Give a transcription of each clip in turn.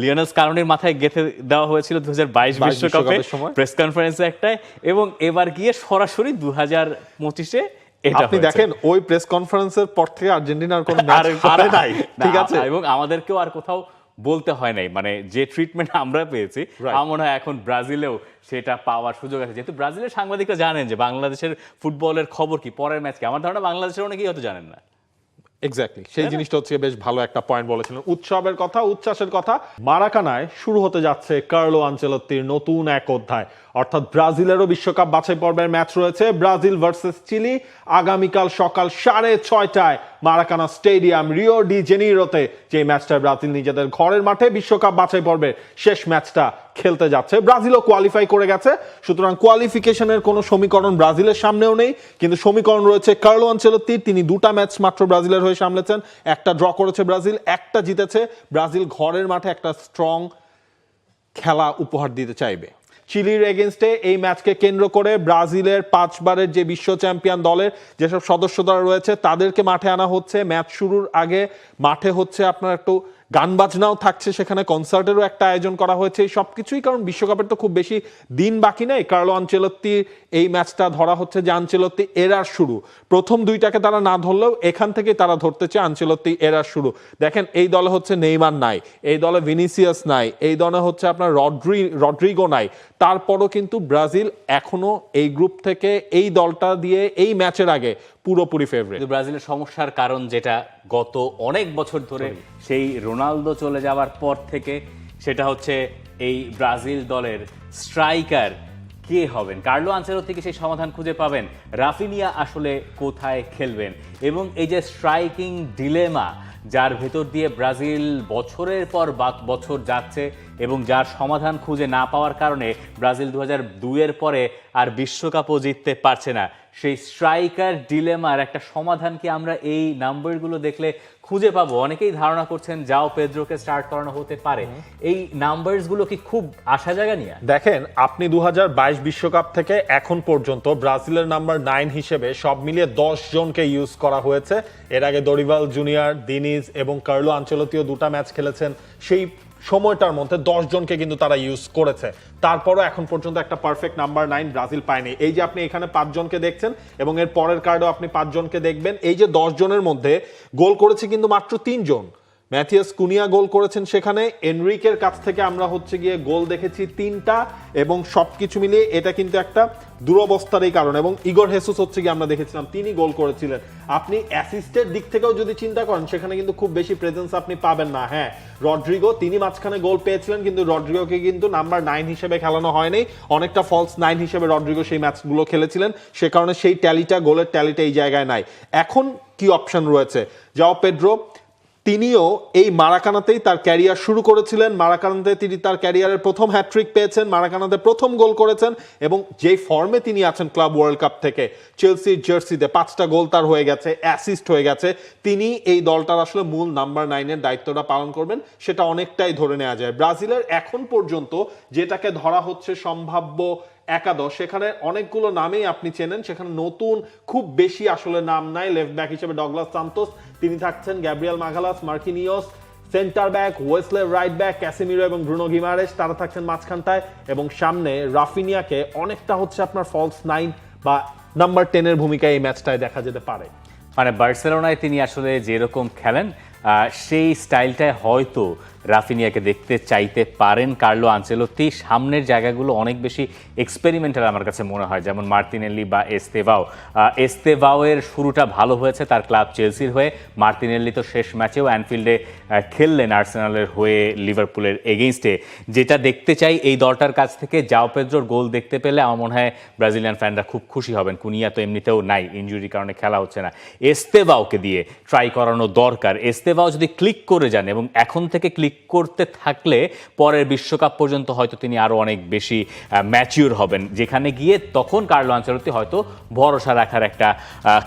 লিওনাস কারণের মাথায় গেঁথে দেওয়া হয়েছিল দু হাজার বাইশ বিশ্বকাপে প্রেস কনফারেন্সে একটাই এবং এবার গিয়ে সরাসরি দু হাজার পঁচিশে এটা আপনি দেখেন ওই প্রেস কনফারেন্সের পর থেকে আর্জেন্টিনার কোনো আর নাই। ঠিক আছে? এবং আমাদেরকেও আর কোথাও বলতে হয় নাই। মানে যে ট্রিটমেন্ট আমরা পেয়েছি আমার মনে হয় এখন ব্রাজিলেও সেটা পাওয়ার সুযোগ আছে। যেহেতু ব্রাজিলের সাংবাদিকরা জানেন যে বাংলাদেশের ফুটবলের খবর কি পরের ম্যাচ কি? আমার ধারণা বাংলাদেশের অনেকেই হয়তো জানেন না। এক্স্যাক্টলি সেই জিনিসটা হচ্ছে বেশ ভালো একটা পয়েন্ট বলেছিলেন। উৎসবের কথা উচ্ছ্বাসের কথা মারাকানায় শুরু হতে যাচ্ছে কার্লো আঞ্চলত্তির নতুন এক অধ্যায়। অর্থাৎ ব্রাজিলেরও বিশ্বকাপ বাছাই পর্বের ম্যাচ রয়েছে। ব্রাজিল ভার্সেস চিলি আগামীকাল সকাল সাড়ে ছয়টায় মারাকানা স্টেডিয়াম রিও ডি জেনিরোতে, যে ম্যাচটা ব্রাজিল নিজেদের ঘরের মাঠে বিশ্বকাপ বাছাই পর্বের শেষ ম্যাচটা খেলতে যাচ্ছে। ব্রাজিলও কোয়ালিফাই করে গেছে। সুতরাং কোয়ালিফিকেশনের কোনো সমীকরণ ব্রাজিলের সামনেও নেই। কিন্তু সমীকরণ রয়েছে কার্লো আঞ্চেলত্তির তিনি দুটা ম্যাচ মাত্র ব্রাজিলের হয়ে সামলেছেন। একটা ড্র করেছে ব্রাজিল, একটা জিতেছে। ব্রাজিল ঘরের মাঠে একটা স্ট্রং খেলা উপহার দিতে চাইবে। চিলির এগেনস্টে এই ম্যাচকে কেন্দ্র করে ব্রাজিলের পাঁচবারের যে বিশ্ব চ্যাম্পিয়ন দলের যেসব সদস্য সদস্যরা রয়েছে, তাদেরকে মাঠে আনা হচ্ছে। ম্যাচ শুরুর আগে মাঠে হচ্ছে আপনার একটু গান বাজনাও থাকছে সেখানে কনসার্টেরও একটা আয়োজন করা হয়েছে। সব কিছুই কারণ বিশ্বকাপের তো খুব বেশি দিন বাকি নেই। কার্লো আঞ্চেলত্তির এই ম্যাচটা ধরা হচ্ছে যে আঞ্চেলত্তি এরার শুরু। প্রথম দুইটাকে তারা না ধরলেও এখান থেকে তারা ধরতে চায় আঞ্চেলত্তি এরার শুরু। দেখেন, এই দলে হচ্ছে নেইমার নাই, এই দলে ভিনিসিয়াস নাই, এই দলে হচ্ছে আপনার রড্রি, রড্রিগো নাই। তারপরও কিন্তু ব্রাজিল এখনও এই গ্রুপ থেকে এই দলটা দিয়ে এই ম্যাচের আগে পুরোপুরি ফেভারিট ব্রাজিলের সমস্যার কারণ যেটা গত অনেক বছর ধরে সেই রোনালদো চলে যাওয়ার পর থেকে সেটা হচ্ছে এই ব্রাজিল দলের স্ট্রাইকার কে হবেন? কার্লো আনসেলো থেকে সেই সমাধান খুঁজে পাবেন? রাফিনিয়া আসলে কোথায় খেলবেন? এবং এই যে স্ট্রাইকিং ডিলেমা যার ভেতর দিয়ে ব্রাজিল বছরের পর বছর যাচ্ছে এবং যার সমাধান খুঁজে না পাওয়ার কারণে ব্রাজিল দু হাজার দুইয়ের পরে আর বিশ্বকাপও জিততে পারছে না। সেই স্ট্রাইকার ডিলেমার একটা সমাধান কি আমরা এই নাম্বারগুলো দেখলে খুঁজে পাবো? অনেকেই ধারণা করছেন যাও পেদ্রোকে স্টার্ট করানো হতে পারে। এই নাম্বারসগুলো কি খুব আশা জায়গা নিয়ে? দেখেন আপনি দু বিশ্বকাপ থেকে এখন পর্যন্ত ব্রাজিলের নাম্বার নাইন হিসেবে সব মিলিয়ে দশ জনকে ইউজ করা হয়েছে। এর আগে দরিভাল জুনিয়র দিনিজ এবং কার্লো আঞ্চলতীয় দুটা ম্যাচ খেলেছেন। সেই সময়টার মধ্যে জনকে কিন্তু তারা ইউজ করেছে। তারপরও এখন পর্যন্ত একটা পারফেক্ট নাম্বার নাইন ব্রাজিল পায়নি। এই যে আপনি এখানে পাঁচজনকে দেখছেন এবং এর পরের কার্ডও আপনি পাঁচজনকে দেখবেন। এই যে দশজনের মধ্যে গোল করেছে কিন্তু মাত্র তিনজন। ম্যাথিয়াস কুনিয়া গোল করেছেন সেখানে। এনরিকের কাছ থেকে আমরা হচ্ছে গিয়ে গোল দেখেছি তিনটা এবং সব কিছু মিলিয়ে এটা কিন্তু একটা দুরবস্থারই কারণ এবং ইগর হেসুস হচ্ছে গিয়ে আমরা দেখেছিলাম, তিনি গোল করেছিলেন। আপনি অ্যাসিস্টের দিক থেকেও যদি চিন্তা করেন, সেখানে কিন্তু খুব বেশি প্রেজেন্স আপনি পাবেন না। হ্যাঁ রড্রিগো, তিনি মাঝখানে গোল পেয়েছিলেন, কিন্তু রড্রিগোকে কিন্তু নাম্বার নাইন হিসেবে খেলানো হয়নি। অনেকটা ফলস নাইন হিসেবে রড্রিগো সেই ম্যাচগুলো খেলেছিলেন। সে কারণে সেই ট্যালিটা গোলের ট্যালিটা এই জায়গায় নাই। এখন কি অপশন রয়েছে? যাও, পেড্রো তিনিও এই মারাকানাতেই তার ক্যারিয়ার শুরু করেছিলেন। মারাকানাতে তিনি তার ক্যারিয়ারের প্রথম হ্যাট্রিক পেয়েছেন, মারাকানাতে প্রথম গোল করেছেন এবং যেই ফর্মে তিনি আছেন ক্লাব ওয়ার্ল্ড কাপ থেকে চেলসির জার্সিতে পাঁচটা গোল তার হয়ে গেছে অ্যাসিস্ট হয়ে গেছে। তিনি এই দলটার আসলে মূল নাম্বার নাইনের দায়িত্বটা পালন করবেন, সেটা অনেকটাই ধরে নেওয়া যায়। ব্রাজিলের এখন পর্যন্ত যেটাকে ধরা হচ্ছে সম্ভাব্য একাদশ। সেখানে অনেকগুলো নামেই আপনি চেনেন। সেখানে নতুন, খুব বেশি আসলে নাম নাই। লেফট ব্যাক হিসেবে ডগলাস সান্তোস তিনি থাকছেন Gabriel Magalhaes Marquinhos centre back Wesley right back Casemiro এবং ব্রুনো গিমারেস তারা থাকছেন মাঝখানটায়। এবং সামনে রাফিনিয়াকে অনেকটা হচ্ছে আপনার ফলস নাইন বা নাম্বার টেনের ভূমিকায় এই ম্যাচটায় দেখা যেতে পারে। মানে বার্সেলোনায় তিনি আসলে যেরকম খেলেন সেই স্টাইলটায় হয়তো রাফিনিয়াকে দেখতে চাইতে পারেন কার্লো আঞ্চেলত্তি সামনের জায়গাগুলো অনেক বেশি এক্সপেরিমেন্টাল আমার কাছে মনে হয়, যেমন মার্তিনেল্লি বা এস্তেভাও এস্তেভাওয়ের শুরুটা ভালো হয়েছে তার ক্লাব চেলসির হয়ে। মার্তিনেল্লি তো শেষ ম্যাচেও অ্যানফিল্ডে খেললেন আর্সেনালের হয়ে লিভারপুলের এগেইনস্টে। যেটা দেখতে চাই এই দলটার কাছ থেকে জাও পেদ্রোর গোল দেখতে পেলে আমার মনে হয় ব্রাজিলিয়ান ফ্যানরা খুব খুশি হবেন। কুনিয়া তো এমনিতেও নাই, ইনজুরির কারণে খেলা হচ্ছে না। এস্তেভাওকে দিয়ে ট্রাই করানো দরকার। এস্তেভাও যদি ক্লিক করে যান এবং এখন থেকে ক্লিক করতে থাকলে পরের বিশ্বকাপ পর্যন্ত হয়তো তিনি আরও অনেক বেশি ম্যাচিউর হবেন। যেখানে গিয়ে তখন কার্লো আঞ্চলতি হয়তো ভরসা রাখার একটা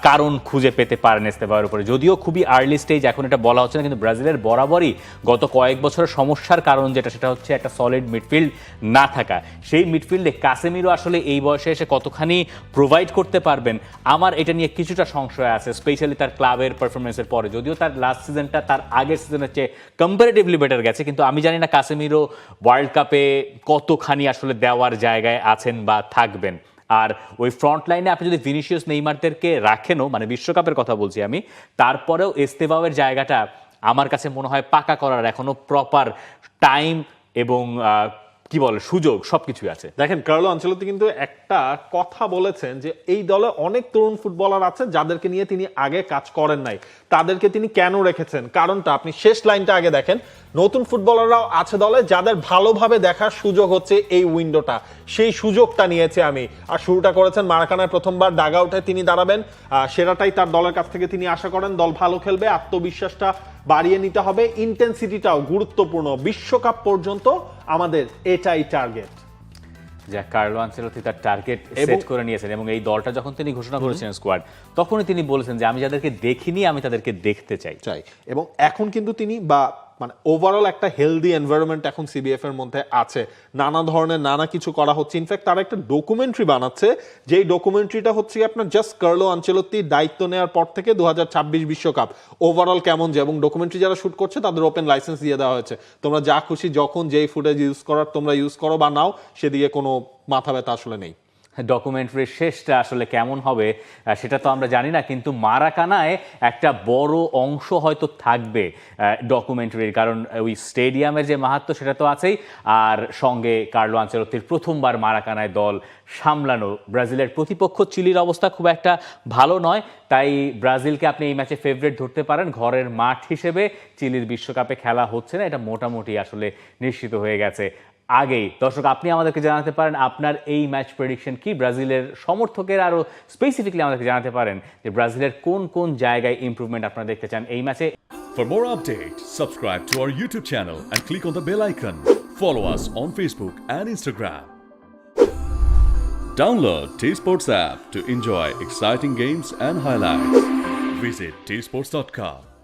কারণ খুঁজে পেতে পারেন এস্তেভাওয়ের উপরে। যদিও খুবই আর্লি স্টেজ এখন এটা বলা হচ্ছে না, কিন্তু ব্রাজিলের বরাবরই গত কয়েক বছরের সমস্যার কারণ যেটা, সেটা হচ্ছে একটা সলিড মিডফিল্ড না থাকা। সেই মিডফিল্ডে কাসেমিরো আসলে এই বয়সে এসে কতখানি প্রোভাইড করতে পারবেন, আমার এটা নিয়ে কিছুটা সংশয় আছে স্পেশালি তার ক্লাবের পারফরমেন্সের পরে। যদিও তার লাস্ট সিজনটা সিজনটা তার আগের সিজনের চেয়ে কম্পারেটিভলি বেটার গেছে। কিন্তু আমি জানি না কাশ্মীরও ওয়ার্ল্ড কাপে কতখানি আসলে দেওয়ার জায়গায় আছেন বা থাকবেন। আর ওই ফ্রন্ট লাইনে আপনি যদি ভিনিসিয়াস নেইমারদেরকে রাখেনও মানে বিশ্বকাপের কথা বলছি আমি, তারপরেও এস্তেবাওয়ের জায়গাটা আমার কাছে মনে হয় পাকা করার এখনও প্রপার টাইম এবং কি বলে, সুযোগ, সবকিছুই আছে। দেখেন, কার্লো আঞ্চলতি কিন্তু একটা কথা বলেছেন যে এই দলে অনেক তরুণ ফুটবলার আছে যাদেরকে নিয়ে তিনি আগে কাজ করেন নাই। তাদেরকে তিনি কেন রেখেছেন? কারণটা আপনি শেষ লাইনটা আগে দেখেন। নতুন ফুটবলাররাও আছে দলে যাদের ভালোভাবে দেখার সুযোগ হচ্ছে এই উইন্ডোটা। সেই সুযোগটা নিয়েছে আমি। আর শুরুটা করেছেন মারাকানায় প্রথমবার ডাগ আউটে তিনি দাঁড়াবেন। সেরাটাই তার দলের কাছ থেকে তিনি আশা করেন, দল ভালো খেলবে, আত্মবিশ্বাসটা বাড়িয়ে নিতে হবে। ইন্টেন্সিটিটাও গুরুত্বপূর্ণ। বিশ্বকাপ পর্যন্ত আমাদের এটাই টার্গেট যা কার্লো আনচেলতি তার টার্গেট সেট করে নিয়েছেন এবং এই দলটা যখন তিনি ঘোষণা করেছেন স্কোয়াড তখনই তিনি বলেছেন যে আমি যাদেরকে দেখিনি আমি তাদেরকে দেখতে চাই। চাই। এবং এখন কিন্তু তিনি বা মানে ওভারঅল একটা হেলদি এনভায়রনমেন্ট এখন সিবিএফ এর মধ্যে আছে। নানা ধরনের নানা কিছু করা হচ্ছে। ইনফ্যাক্ট তারা একটা ডকুমেন্টারি বানাচ্ছে। যেই ডকুমেন্টারিটা হচ্ছে আপনার জাস্ট কার্লো আঞ্চলত্তির দায়িত্ব নেওয়ার পর থেকে দু বিশ্বকাপ। ওভারঅল কেমন যে, এবং ডকুমেন্টারি যারা শুট করছে, তাদের ওপেন লাইসেন্স দিয়ে দেওয়া হয়েছে। তোমরা যা খুশি যখন যেই ফুটেজ ইউজ করার তোমরা ইউজ করো বা নাও, সেদিকে কোনো মাথা ব্যথা আসলে নেই। ডকুমেন্টারির শেষটা আসলে কেমন হবে সেটা তো আমরা জানি না, কিন্তু মারাকানায় একটা বড় অংশ হয়তো থাকবে ডকুমেন্টারির কারণ ওই স্টেডিয়ামের যে মাহাত্ম সেটা তো আছেই, আর সঙ্গে কার্লো আঞ্চলতির প্রথমবার মারাকানায় দল সামলানো। ব্রাজিলের প্রতিপক্ষ চিলির অবস্থা খুব একটা ভালো নয়, তাই ব্রাজিলকে আপনি এই ম্যাচে ফেভারিট ধরতে পারেন। ঘরের মাঠ হিসেবে চিলির বিশ্বকাপে খেলা হচ্ছে না, এটা মোটামুটি আসলে নিশ্চিত হয়ে গেছে। আগেই দর্শক আপনি আমাদেরকে জানাতে পারেন আপনার এই ম্যাচ প্রেডিকশন কি ব্রাজিলের সমর্থকের আরও স্পেসিফিকলি আমাদেরকে জানাতে পারেন যে ব্রাজিলের কোন কোন জায়গায় ইমপ্রুভমেন্ট আপনারা দেখতে চান এই ম্যাচে For more updates, subscribe to our YouTube channel and click on the bell icon. Follow us on Facebook and Instagram. Download T Sports app to enjoy exciting games and highlights. Visit tsports.com.